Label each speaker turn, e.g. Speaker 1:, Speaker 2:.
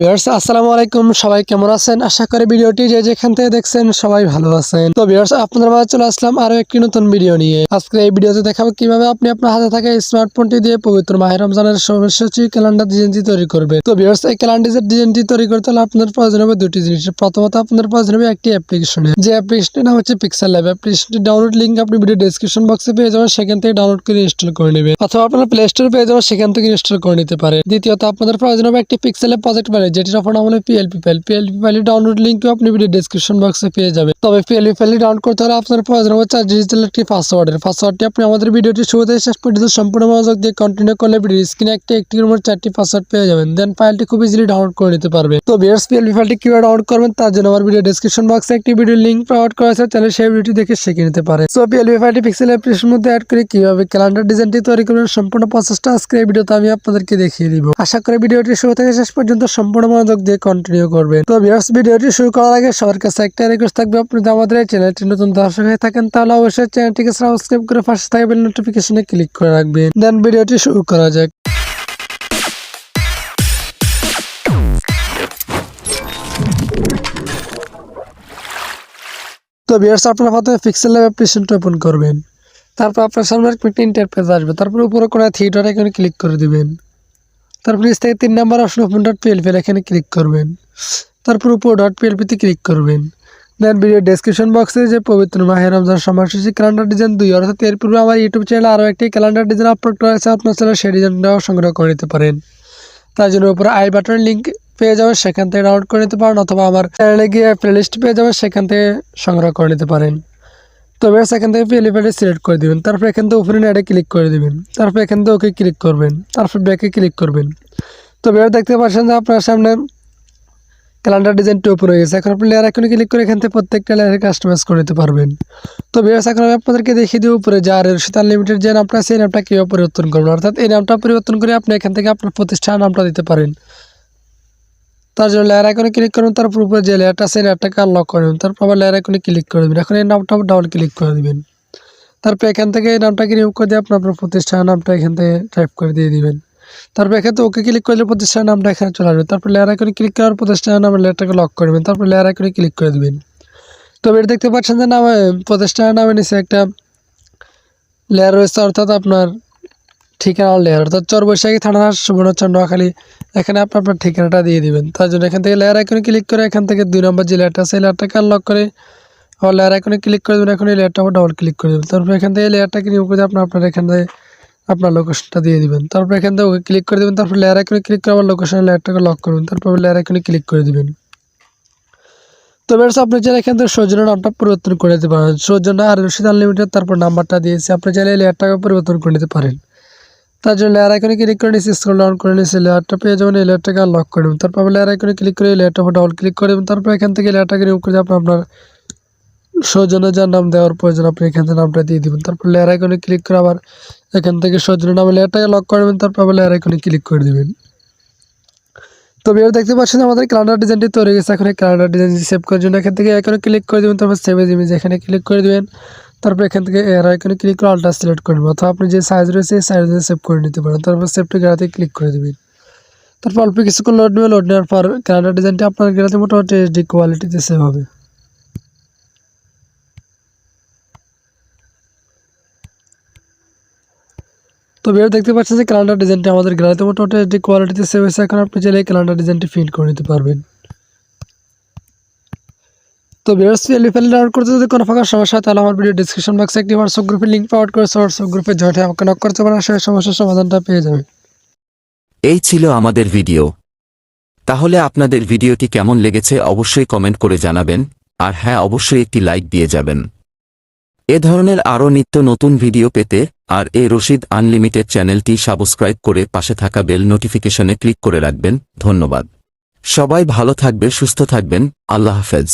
Speaker 1: Viewers, আসসালামু আলাইকুম। সবাই কেমন আছেন? আশা করি ভিডিওটি যে যেখান থেকে দেখছেন সবাই ভালো আছেন। তো ভিউয়ার্স, আপনাদের মাঝে চলে আসলাম আরও একটি নতুন ভিডিও নিয়ে। আজকে এই ভিডিওতে দেখাবো কীভাবে আপনি আপনার হাতে থাকা স্মার্টফোনটি দিয়ে পবিত্র মাহের রমজানের সময়সূচি ক্যালেন্ডার ডিজাইনটি তৈরি করবেন তো ভিউয়ার্স, এই ক্যালেন্ডার ডিজাইনটি তৈরি করতে হলে আপনার প্রয়োজন হবে দুটি জিনিস। প্রথমত আপনার প্রয়োজন হবে একটি অ্যাপ্লিকেশনের যে অ্যাপ্লিকেশনের নাম হচ্ছে পিক্সেল ল্যাব অ্যাপ্লিকেশনটি ডাউনলোড লিঙ্ক আপনি ভিডিও ডেসক্রিপশন বক্সে পেয়ে যাবেন। সেখান থেকে ডাউনলোড করে ইনস্টল করে নেবেন। অথবা আপনার প্লে স্টোর পেয়ে যাবেন। সেখান থেকে ইনস্টল করে নিতে পারেন। দ্বিতীয়ত, আপনাদের প্রয়োজন হবে একটি পিক্সেলের প্রজেক্ট ফাইল যেটির অপর নাম হলো পিএলপি ফাইল পিএলপি ফাইলের ডাউনলোড লিঙ্কও আপনি ভিডিও ডেসক্রিপশন বক্সে পেয়ে যাবেন। তবে পিএলপি ফাইলটি ডাউনলোড করতে হলে আপনার প্রয়োজন হবে চার ডিজিটাল একটি পাসওয়ার্ডের পাসওয়ার্ডটি আপনি আমাদের ভিডিওটি শুরু থেকে শেষ পর্যন্ত সম্পূর্ণ মনোযোগ দিয়ে কন্টিনিউ করলে ভিডিও স্ক্রিনে একটি একটি মোট চারটি পাসওয়ার্ড পেয়ে যাবেন। দেন ফাইলটি খুব ইজিলি ডাউনলোড করে নিতে পারবে তো বিয়ার্স পিএলপি ফাইলটি কীভাবে ডাউনলোড করবেন তার জন্য আমার ভিডিও ডেসক্রিপশন বক্সে একটি ভিডিও লিঙ্ক প্রোভাইড করা আছে। তাহলে সেই ভিডিওটি দেখে শিখে নিতে পারে সো পিএলপি ফাইলটি পিক্সেল অ্যাপ্লিকেশনের মধ্যে অ্যাড করে কীভাবে ক্যালেন্ডার ডিজাইনটি তৈরি করবেন, সম্পূর্ণ প্রসেসটা আজকে এই ভিডিওতে আমি আপনাদেরকে দেখিয়ে দিব। আশা করি ভিডিওটি শুরু থেকে শেষ পর্যন্ত সম্পূর্ণ মনোযোগ দিয়ে কন্টিনিউ করবেন। তো ভিউয়ার্স ভিডিওটি শুরু করার আগে সবার কাছে একটা রিকোয়েস্ট থাকবে, আপনি যদি আমাদের এই চ্যানেলটি নতুন দর্শক হয়ে থাকেন, তাহলে অবশ্যই চ্যানেলটিকে সাবস্ক্রাইব করে পাশে থাকা বেল নোটিফিকেশনে ক্লিক করে রাখবেন। দেন ভিডিওটি শুরু করা যাক। তো ভিউয়ার্স আপনারা প্রথমে পিক্সেল ল্যাব অ্যাপ্লিকেশনটা ওপেন করবেন। তারপর আপনার সামনে একটা ইন্টারফেস আসবে। তারপর উপরে কোনো থিয়েটার এখানে ক্লিক করে দিবেন। তারপর নিচ থেকে তিন number option open dot PLP এখানে ক্লিক করবেন। তারপর উপর ডট পিএলপিতে ক্লিক করবেন। দেন ভিডিও ডেসক্রিপশন বক্সে যে পবিত্র মাহের রমজান সময়সূচি ক্যালেন্ডার ডিজাইন দুই অর্থাৎ এর পূর্বে আমার ইউটিউব চ্যানেলে আরও একটি ক্যালেন্ডার ডিজাইন আপলোড করা আছে আপনার চ্যানেলে সেই ডিজাইনটাও সংগ্রহ করে নিতে পারেন। তার জন্য উপরে আই বাটন লিঙ্ক পেয়ে যাবেন, সেখান থেকে ডাউনলোড করে নিতে পারেন, অথবা আমার চ্যানেলে গিয়ে প্লেলিস্ট পেয়ে যাবেন, সেখান থেকে সংগ্রহ করে নিতে পারেন। তো বেশ এখান থেকে পিএলিফাইডে সিলেক্ট করে দিবেন। তারপর এখান থেকে ওপেন অ্যাডে ক্লিক করে দিবেন। তারপর এখান থেকে ওকে ক্লিক করবেন। তারপর ব্যাকে ক্লিক করবেন। তো বেশ দেখতে পাচ্ছেন যে আপনার সামনে ক্যালেন্ডার ডিজাইনটি ওপেন হয়ে গেছে। এখন আপনি লেয়ার এখনই ক্লিক করে এখান থেকে প্রত্যেকটা লেয়ারে কাস্টমাইজ করে নিতে পারবেন। তো বেশ এখন আমি আপনাদেরকে দেখিয়ে দিব উপরে যে আর রশিদ আনলিমিটেড যে নামটা এই নামটা কীভাবে পরিবর্তন করবেন? অর্থাৎ এই নামটা পরিবর্তন করে আপনি এখান থেকে আপনার প্রতিষ্ঠান নামটা দিতে পারেন। তার জন্য লেয়ার আইকনে ক্লিক করুন তারপর উপরে যে লেয়ারটা আছে লেয়ারটাকে আনলক করে দিন তারপর আবার লেয়ার আইকনে ক্লিক করে দেবেন। এখন এই নামটা ডাবল ক্লিক করে দিবেন। তারপর এখান থেকে এই নামটাকে রিমুভ করে দিয়ে আপনার আপনার প্রতিষ্ঠানের নামটা এখান থেকে টাইপ করে দিয়ে দিবেন। তারপর এখান ওকে ক্লিক করলে প্রতিষ্ঠানের নামটা এখানে চলে আসবে। তারপর লেয়ার আইকনে ক্লিক করার প্রতিষ্ঠানের নামের লেয়ারটাকে লক করে দেবেন। তারপর লেয়ার আইকনে ক্লিক করে দেবেন। তবে এটা দেখতে পাচ্ছেন যে নামে, প্রতিষ্ঠানের নামে নিচে একটা লেয়ার রয়েছে, অর্থাৎ আপনার ঠিকানার লেয়ার। অর্থাৎ চর বৈশাখী থানা সুবর্ণচর নোয়াখালী। এখানে আপনি আপনার ঠিকানাটা দিয়ে দিবেন। তার জন্য এখান থেকে লেয়ার আইকনে ক্লিক করে এখান থেকে দুই নম্বর যে লেয়ারটা আছে লেয়ারটাকে আনলক করে আবার লেয়ার আইকনে ক্লিক করে দেবেন। এখন এই লেয়ারটা ডাবল ক্লিক করে দেবেন। তারপর এখান থেকে লেয়ারটাকে নিয়োগ করে আপনার আপনার এখান থেকে আপনার লোকেশনটা দিয়ে দিবেন। তারপর এখান থেকে ওকে ক্লিক করে দেবেন। তারপর লেয়ার আইকনে ক্লিক করে আবার লোকেশনের লেয়ারটাকে লক করবেন। তারপর লেয়ার আইকনে ক্লিক করে দিবেন। তো বেশ আপনি চাইলে এখান থেকে সৌজন্য নামটা পরিবর্তন করে দিতে পারেন। সৌজন্য আর রশিদ আনলিমিটেড তারপর নাম্বারটা দিয়েছি। আপনি চাইলে এই লেয়ারটাকে পরিবর্তন করে নিতে পারেন। তার জন্য লেয়ার আইকনে ক্লিক করে নিচ্ছি স্ক্রল ডাউন করে নিচ্ছি লেয়ারটা পেয়ে যাবেন, এই লেয়ারটাকে আনলক করে দেবেন। তারপর লেয়ার আইকনে ক্লিক করে এই লেয়ারটা ডাবল ক্লিক করে দেবেন। তারপর এখান থেকে লেয়ারটাকে রিমুভ করে আপনি আপনার সৌজন্য যার নাম দেওয়ার প্রয়োজন, আপনি এখান থেকে নামটা দিয়ে দিবেন। তারপর লেয়ার আইকনে ক্লিক করে আবার এখান থেকে সৌজন্য নামে লেয়ারটাকে লক করে দেবেন। তারপর আবার লেয়ার আইকনে ক্লিক করে দেবেন। তো এবার দেখতে পাচ্ছেন আমাদের ক্যালেন্ডার ডিজাইনটি তৈরি গেছে। এখন এই ক্যালেন্ডার ডিজাইন সেভ করার জন্য এখান থেকে এখানে ক্লিক করে দেবেন। তারপর সেভ ইমেজ এখানে ক্লিক করে দেবেন। তারপর এখান থেকে এর আইকনে ক্লিক করে আলট্রা সিলেক্ট করে নেবেন অথবা আপনি যে সাইজ রয়েছে এই সাইজে সেভ করে নিতে পারেন। তারপর সেভটি গ্যালারিতে ক্লিক করে দেবেন। তারপর অল্প কিছুক্ষণ লোড নেবে। লোড নেওয়ার পর ক্যালেন্ডার ডিজাইনটি আপনার গ্যালারিতে মোটামুটি এইচডি কোয়ালিটিতে সেভ হবে। তো বের দেখতে পাচ্ছেন যে ক্যালেন্ডার ডিজাইনটি আমাদের গ্যালারিতে মোটামুটি এইচডি কোয়ালিটিতে সেভ হয়েছে। এখন আপনি চাইলে ক্যালেন্ডার ডিজাইনটি ফিল করে নিতে পারবেন। তো ভিউয়ার্স এলিফেন্ট ডাউনলোড করতে যদি কোনো ফাঁকা সমস্যা হয়, তাহলে আমার ভিডিও ডিসক্রিপশন বক্সে একটি হোয়াটসঅ্যাপ গ্রুপের লিঙ্ক পাওয়ার করেছে হোয়াটসঅ্যাপ গ্রুপে জয়েন আমাকে নক করতে পারেন, সেই সমস্যার সমাধানটা পেয়ে যাবে
Speaker 2: এই ছিল আমাদের ভিডিও তাহলে আপনাদের ভিডিওটি কেমন লেগেছে অবশ্যই কমেন্ট করে জানাবেন, আর হ্যাঁ অবশ্যই একটি লাইক দিয়ে যাবেন। এ ধরনের আরও নিত্য নতুন ভিডিও পেতে আর এ রশিদ আনলিমিটেড চ্যানেলটি সাবস্ক্রাইব করে পাশে থাকা বেল নোটিফিকেশনে ক্লিক করে রাখবেন। ধন্যবাদ। সবাই ভালো থাকবে, সুস্থ থাকবেন। আল্লাহ হাফেজ।